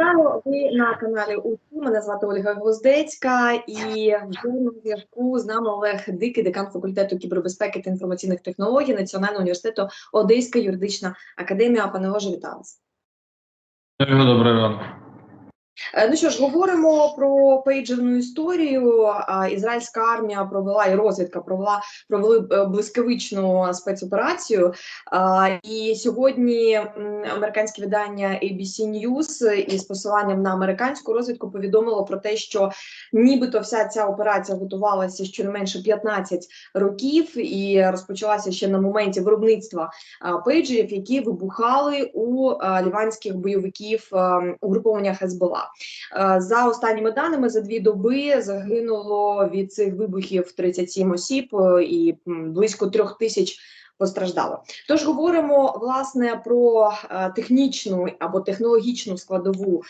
Вітаю, ви на каналі УТУ. Мене звати Ольга Гвоздецька і вже на зв'язку з нами Олег Дикий, декан факультету кібербезпеки та інформаційних технологій Національного університету Одеська юридична академія. Пане Олеже, вітаю вас. Доброго. Е, Ну що ж, говоримо про пейджерну історію. Ізраїльська армія провела і розвідка провела провели е, блискавичну спецоперацію. І сьогодні американське видання ABC News із посиланням на американську розвідку повідомило про те, що нібито вся ця операція готувалася щонайменше 15 років і розпочалася ще на моменті виробництва пейджерів, які вибухали у ліванських бойовиків а, угруповання Хезбола. Е, За останніми даними, за дві доби загинуло від цих вибухів 37 осіб е, і близько трьох тисяч постраждало. Тож говоримо власне про е, технічну або технологічну складову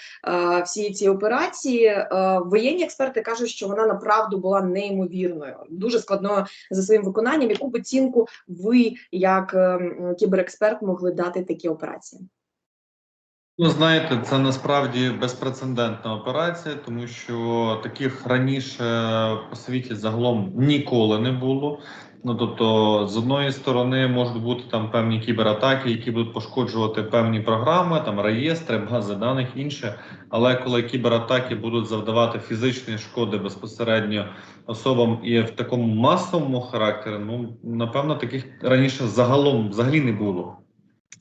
всієї цієї операції. Воєнні експерти кажуть, що вона направду була неймовірною, дуже складною за своїм виконанням. Яку оцінку ви, як е, кіберексперт, могли дати такі операції? Ну, знаєте, це насправді безпрецедентна операція, тому що таких раніше по світі загалом ніколи не було. Ну тобто, з одної сторони можуть бути там певні кібератаки, які будуть пошкоджувати певні програми, там реєстри, бази даних інше. Але коли кібератаки будуть завдавати фізичної шкоди безпосередньо особам і в такому масовому характері, ну напевно, таких раніше загалом взагалі не було.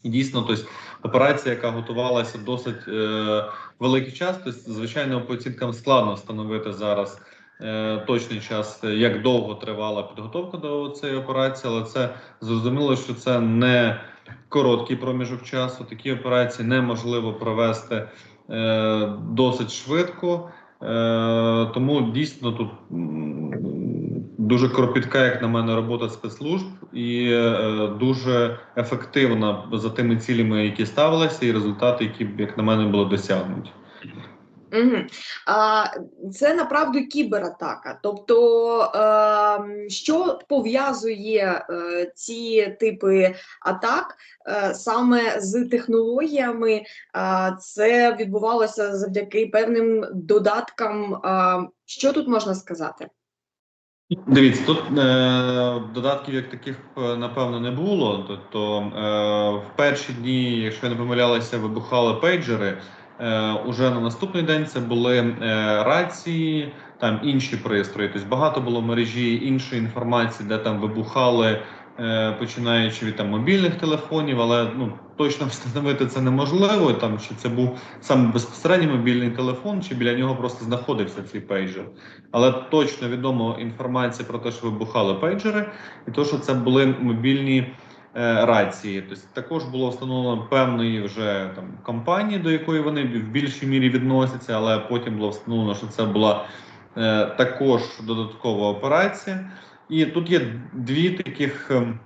Дійсно, тобто, операція, яка готувалася досить е, великий час, тобто, звичайно, по оцінкам складно встановити зараз е, точний час, як довго тривала підготовка до цієї операції, але це зрозуміло, що це не короткий проміжок часу. Такі операції неможливо провести е, досить швидко. Е, тому дійсно тут дуже кропітка, як на мене, робота спецслужб, і е, дуже ефективна за тими цілями, які ставилися, і результати, які як на мене були досягнуті. Угу. А, це направду кібератака. Тобто, е, що пов'язує е, ці типи атак е, саме з технологіями? Це відбувалося завдяки певним додаткам. Що тут можна сказати? Дивіться, тут е, додатків як таких е, напевно не було. Тобто е, в перші дні, якщо я не помилялася, вибухали пейджери. Е, уже на наступний день це були е, рації, там інші пристрої. Тобто багато було мережі іншої інформації, де там вибухали, е, починаючи від там мобільних телефонів, але ну точно встановити це неможливо. Там чи це був саме безпосередньо мобільний телефон, чи біля нього просто знаходився цей пейджер. Але точно відомо інформація про те, що вибухали пейджери, і то, що це були мобільні рації. Тобто також було встановлено певної вже там компанії, до якої вони в більшій мірі відносяться, але потім було встановлено, що це була е, також додаткова операція. І тут є дві таких. ем,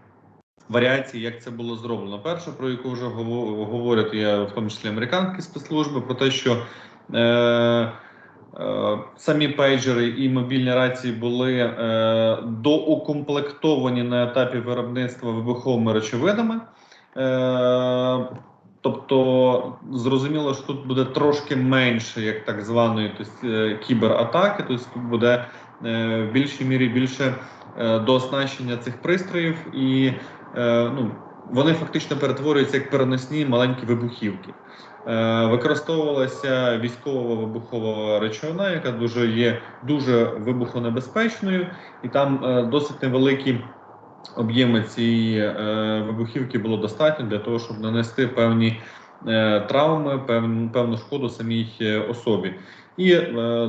Варіації, як це було зроблено. Перша, про яку вже говорять, є в тому числі американські спецслужби, про те, що е, е, самі пейджери і мобільні рації були е, доукомплектовані на етапі виробництва вибуховими речовинами. Е, тобто, зрозуміло, що тут буде трошки менше, як так званої тобто, е, кібератаки, тобто тут буде е, в більшій мірі більше е, дооснащення цих пристроїв, і е, ну, вони фактично перетворюються як переносні маленькі вибухівки. Е, використовувалася військова вибухова речовина, яка дуже є дуже вибухонебезпечною, і там е, досить невеликі об'єми цієї е, вибухівки було достатньо для того, щоб нанести певні травми, певну, шкоду самій особі. І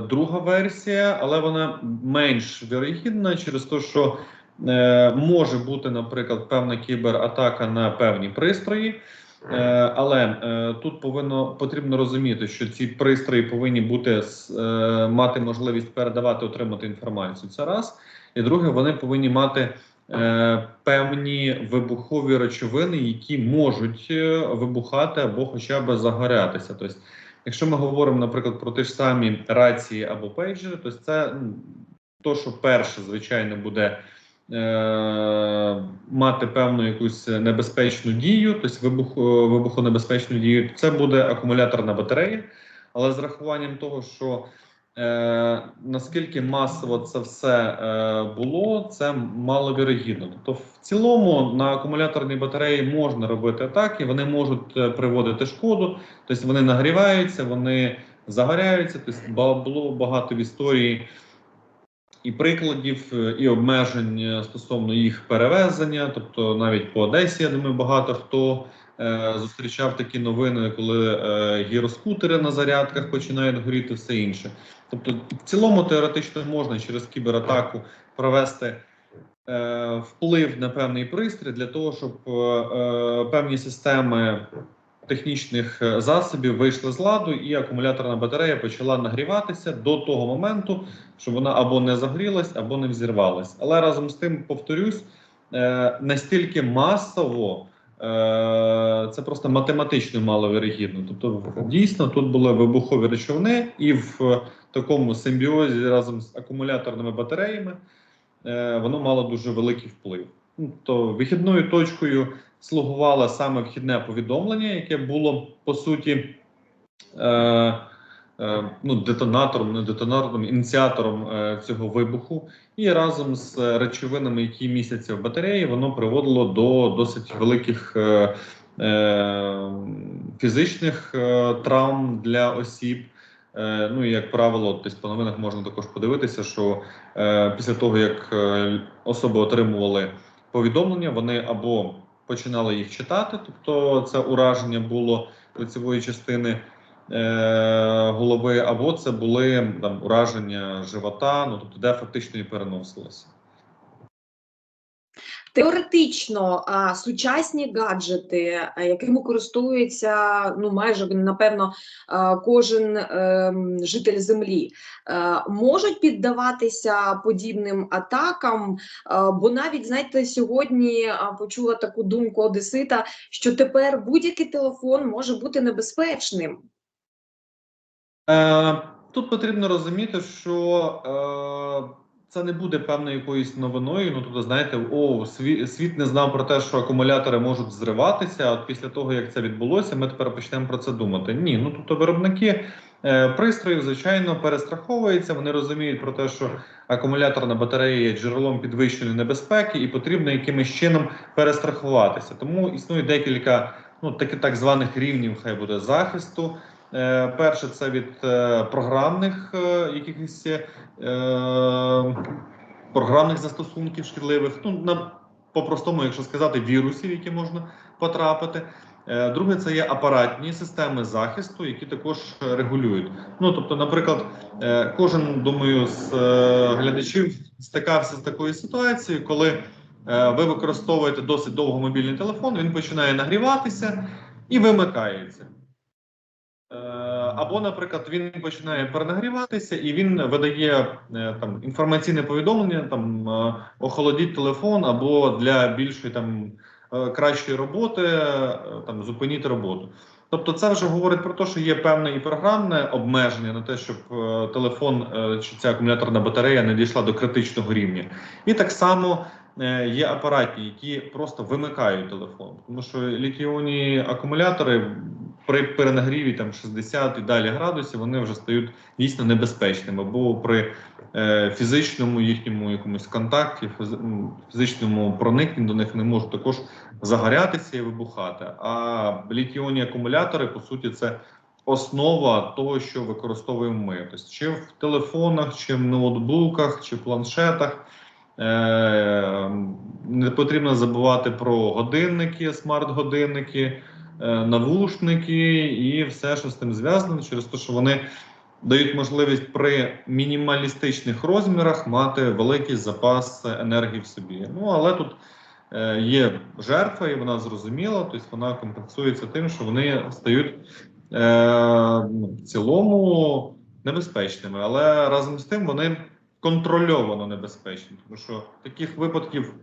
друга версія, але вона менш вірогідна через те, що може бути, наприклад, певна кібератака на певні пристрої. Е, але е, тут повинно потрібно розуміти, що ці пристрої повинні бути е, мати можливість передавати, отримати інформацію. Це раз. І друге, вони повинні мати е, певні вибухові речовини, які можуть е, вибухати або хоча б загорятися. Тобто, якщо ми говоримо, наприклад, про ті ж самі рації або пейджери, то це то, що перше, звичайно, буде е, мати певну якусь небезпечну дію, тобто вибух, е, вибухонебезпечну дію, це буде акумуляторна батарея. але з рахуванням того, що е, наскільки масово це все е, було, це маловірогідно. Тобто, в цілому на акумуляторній батареї можна робити атаки, вони можуть е, приводити шкоду, тобто вони нагріваються, вони загоряються. Тобто було багато в історії і прикладів, е, і обмежень е, стосовно їх перевезення. Тобто, навіть по Одесі, я думаю, багато хто е, зустрічав такі новини, коли е, гіроскутери на зарядках починають горіти, все інше. Тобто, в цілому теоретично можна через кібератаку провести. е, Вплив на певний пристрій для того, щоб е, певні системи технічних е, засобів вийшли з ладу, і акумуляторна батарея почала нагріватися до того моменту, щоб вона або не загрілась, або не взірвалась. Але разом з тим, повторюсь, е, настільки масово. е, Це просто математично маловірогідно. Тобто, дійсно, тут були вибухові речовини, і в такому симбіозі разом з акумуляторними батареями воно мало дуже великий вплив. Ну, То вихідною точкою слугувало саме вхідне повідомлення, яке було по суті е, е, ну, детонатором, не детонатором, ініціатором е, цього вибуху. І разом з речовинами, які містяться в батареї, воно приводило до досить великих е, е, фізичних е, травм для осіб. Е, Ну і як правило, десь по новинах можна також подивитися, що е, після того як е, особи отримували повідомлення, вони або починали їх читати, тобто це ураження було лицевої частини е, голови, або це були там ураження живота, ну тобто де фактично і переносилося. Теоретично сучасні гаджети, якими користується ну майже напевно кожен ем, житель землі, е, можуть піддаватися подібним атакам. Бо навіть знаєте, сьогодні почула таку думку Одесита, що тепер будь-який телефон може бути небезпечним. Е, тут потрібно розуміти, що е, це не буде певною якоюсь новиною. Ну тобто, знаєте, о, світ, світ не знав про те, що акумулятори можуть зриватися. От після того, як це відбулося, ми тепер почнемо про це думати. Ні, ну тобто виробники е, пристроїв, звичайно, перестраховуються. Вони розуміють про те, що акумуляторна батарея є джерелом підвищеної небезпеки, і потрібно якимось чином перестрахуватися. Тому існує декілька ну таки так званих рівнів, хай буде захисту. Е, Перше, це від е, програмних е, якихось програмних застосунків шкідливих. Ну на по-простому, якщо сказати, вірусів, які можна потрапити. Друге, це є апаратні системи захисту, які також регулюють. Ну тобто, наприклад, кожен думаю з глядачів стикався з такою ситуацією, коли ви використовуєте досить довго мобільний телефон, він починає нагріватися і вимикається. Е, Або, наприклад, він починає перенагріватися і він видає е, там інформаційне повідомлення, там е, охолодіть телефон, або для більшої там кращої роботи там зупиніть роботу. Тобто, це вже говорить про те, що є певне і програмне обмеження на те, щоб телефон чи ця акумуляторна батарея не дійшла до критичного рівня. І так само є апаратні, які просто вимикають телефон, тому що літіоні акумулятори при перенагріві там 60 і далі градусів вони вже стають дійсно небезпечними, бо при е, фізичному їхньому якомусь контакті, фіз- фізичному проникненні до них не можуть також загорятися і вибухати. А літіонні акумулятори, по суті, це основа того, що використовуємо ми. Тобто, чи в телефонах, чи в ноутбуках, чи в планшетах. Е, не потрібно забувати про годинники, смарт-годинники, навушники і все, що з тим зв'язано, через те, що вони дають можливість при мінімалістичних розмірах мати великий запас енергії в собі. Ну але тут е, є жертва, і вона зрозуміла, тобто вона компенсується тим, що вони стають е, ну, в цілому небезпечними, але разом з тим вони контрольовано небезпечні, тому що таких випадків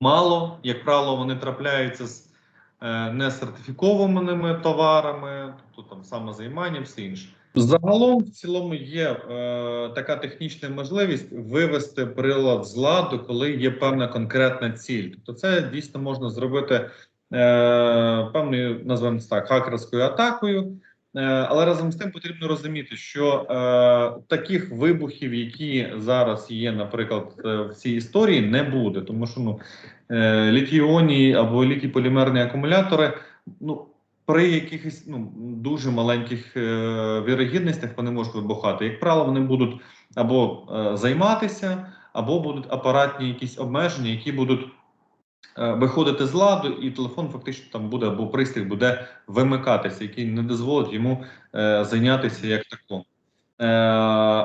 мало, як правило, вони трапляються з е, несертифікованими товарами, тобто там самозаймання, все інше. Загалом, в цілому, є е, така технічна можливість вивести прилад з ладу, коли є певна конкретна ціль. Тобто, це дійсно можна зробити е, певною, назвемо це так, хакерською атакою. Е, Але разом з тим потрібно розуміти, що е, таких вибухів, які зараз є, наприклад, е, в цій історії, не буде, тому що ну е, літій-іонні або літій-полімерні акумулятори, ну при якихось ну дуже маленьких е, вірогідностях вони можуть вибухати. Як правило, вони будуть або е, займатися, або будуть апаратні якісь обмеження, які будуть е, виходити з ладу, і телефон фактично там буде або пристрій буде вимикатися, який не дозволить йому е, зайнятися як тако. Е,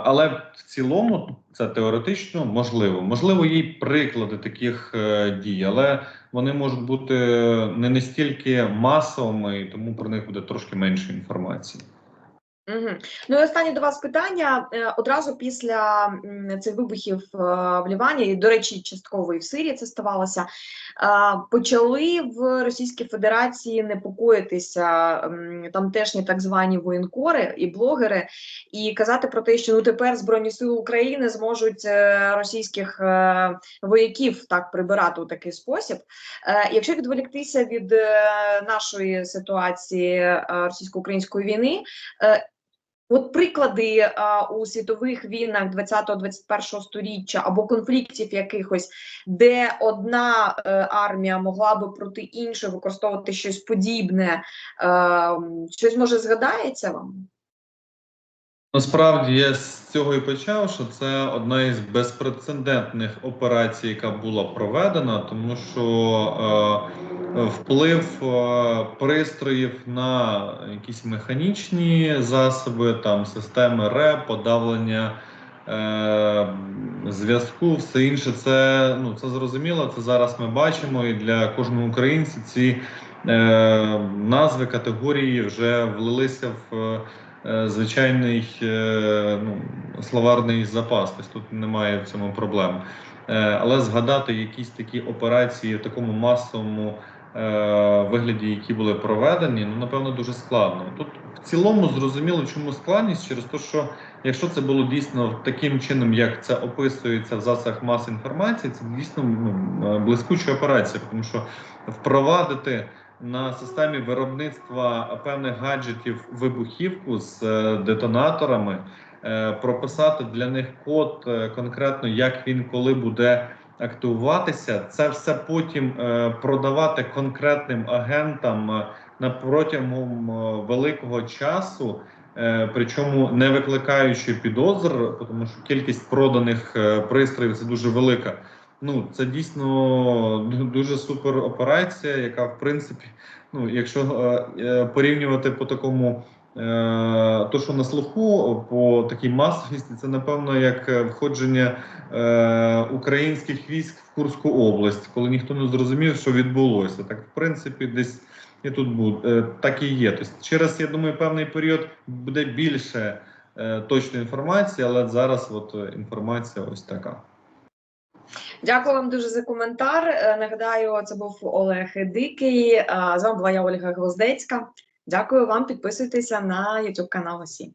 але в цілому це теоретично можливо. Можливо, є приклади таких е, дій, але вони можуть бути не настільки масовими, і тому про них буде трошки менше інформації. Угу. Ну і останнє до вас питання. Е, Одразу після цих вибухів е, в Лівані, і, до речі, частково і в Сирії це ставалося, е, почали в Російській Федерації непокоїтися тамтешні так звані воєнкори і блогери, і казати про те, що ну тепер Збройні Сили України зможуть російських вояків так прибирати у такий спосіб. Якщо відволіктися від нашої ситуації російсько-української війни. От приклади а, у світових війнах 20-21 сторіччя або конфліктів якихось, де одна е, армія могла би проти іншої використовувати щось подібне, е, щось може згадається вам? Насправді я з цього і почав, що це одна із безпрецедентних операцій, яка була проведена, тому що е, вплив е, пристроїв на якісь механічні засоби, там системи РЕП, подавлення е, зв'язку, все інше, це ну це зрозуміло. Це зараз ми бачимо, і для кожного українця ці е, назви категорії вже влилися в. Е, звичайний е, ну, словарний запас, тобто тут немає в цьому проблем. Е, Але згадати якісь такі операції в такому масовому вигляді, які були проведені, ну напевно дуже складно. Тут в цілому зрозуміло, чому складність через те, що якщо це було дійсно таким чином, як це описується в засобах маси інформації, це дійсно ну, блискуча операція, тому що впровадити на системі виробництва певних гаджетів вибухівку з е, детонаторами, е, прописати для них код е, конкретно, як він коли буде активуватися, це все потім продавати конкретним агентам на протягом великого часу. Причому не викликаючи підозр, тому що кількість проданих пристроїв це дуже велика. Ну, це дійсно дуже супер операція, яка в принципі, ну, якщо е, е, порівнювати по такому, е, то що на слуху, по такій масовісті, це напевно як е, входження е, українських військ в Курську область, коли ніхто не зрозумів, що відбулося. Так, в принципі, десь і тут буде так і є. Тобто, через я думаю, певний період буде більше е, точної інформації, але зараз от е, інформація ось така. Дякую вам дуже за коментар. Е, Нагадаю, це був Олег Дикий. З вами була я Ольга Гвоздецька. Дякую вам. Підписуйтеся на YouTube канал ОСІ.